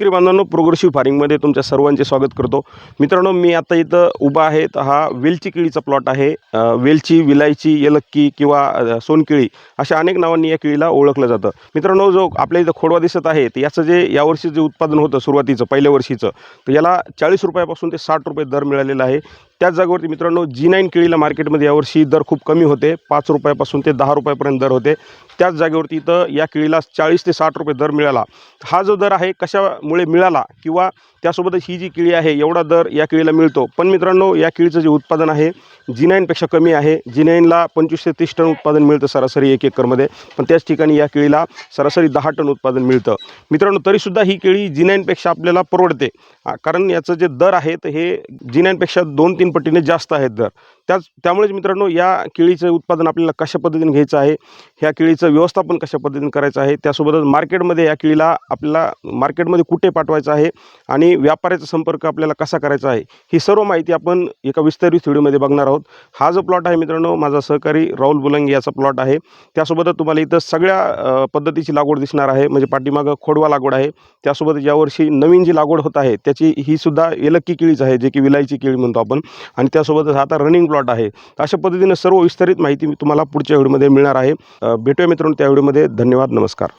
शेतकरी बांधवांनो प्रोग्रेसिव्ह फार्मिंगमध्ये तुमच्या सर्वांचे स्वागत करतो. मित्रांनो मी आता इथं उभा आहे. तर हा वेलची केळीचा प्लॉट आहे. वेलची विलायची येलक्की किंवा सोनकिळी सोनकेळी अशा अनेक नावांनी या केळीला ओळखलं जातं. मित्रांनो जो आपल्या इथं खोडवा दिसत आहे तर याचं जे यावर्षी जे उत्पादन होतं सुरुवातीचं पहिल्या वर्षीचं तर याला चाळीस रुपयापासून ते साठ रुपये दर मिळालेला आहे. त्याच जागेवरती मित्रांनो जी नाईन केळीला मार्केटमध्ये यावर्षी दर खूप कमी होते. पाच रुपयापासून ते दहा रुपयापर्यंत दर होते. त्याच जागेवरती इथं या केळीला चाळीस ते साठ रुपये दर मिळाला. हा जो दर आहे कशामुळे मिळाला? किंवा त्यासोबतच ही जी केळी आहे एवढा दर या केळीला मिळतो. पण मित्रांनो या केळीचं जे उत्पादन आहे जी नाईनपेक्षा कमी आहे. जी नाईनला पंचवीस ते तीस टन उत्पादन मिळतं सरासरी एक एकरमध्ये. पण त्याच ठिकाणी या केळीला सरासरी दहा टन उत्पादन मिळतं. मित्रांनो तरीसुद्धा ही केळी जी नाईनपेक्षा आपल्याला परवडते. कारण याचं जे दर आहे तर हे जी नाईनपेक्षा दोन तीन पटीने जास्त आहेत दर. त्याच त्यामुळेच मित्रांनो या केळीचं उत्पादन आपल्याला कशा पद्धतीने घ्यायचं आहे ह्या केळीचं व्यवस्थापन कशा पद्धतीने करायचं आहे त्यासोबतच मार्केटमध्ये या केळीला आपल्याला मार्केटमध्ये कुठे पाठवायचं आहे आणि व्यापाऱ्याचा संपर्क आपल्याला कसा करायचा आहे ही सर्व माहिती आपण एका विस्तारित व्हिडिओमध्ये बघणार आहोत. हा जो प्लॉट आहे मित्रांनो माझा सहकारी राहुल बुलंगे याचा प्लॉट आहे. त्यासोबतच तुम्हाला इथं सगळ्या पद्धतीची लागवड दिसणार आहे म्हणजे पाठीमागं खोडवा लागवड आहे. त्यासोबत यावर्षी नवीन जी लागवड होत आहे त्याची ही सुद्धा एलक्की केळीच आहे जे की विलायची केळी म्हणतो आपण. आणि त्यासोबतच आता रनिंग प्लॉट आहे. अशा पद्धतीने सर्व विस्तारित माहिती मी तुम्हाला पुढच्या व्हिडिओमध्ये मिळणार आहे. भेटूया मित्रांनो त्या व्हिडिओमध्ये. धन्यवाद. नमस्कार.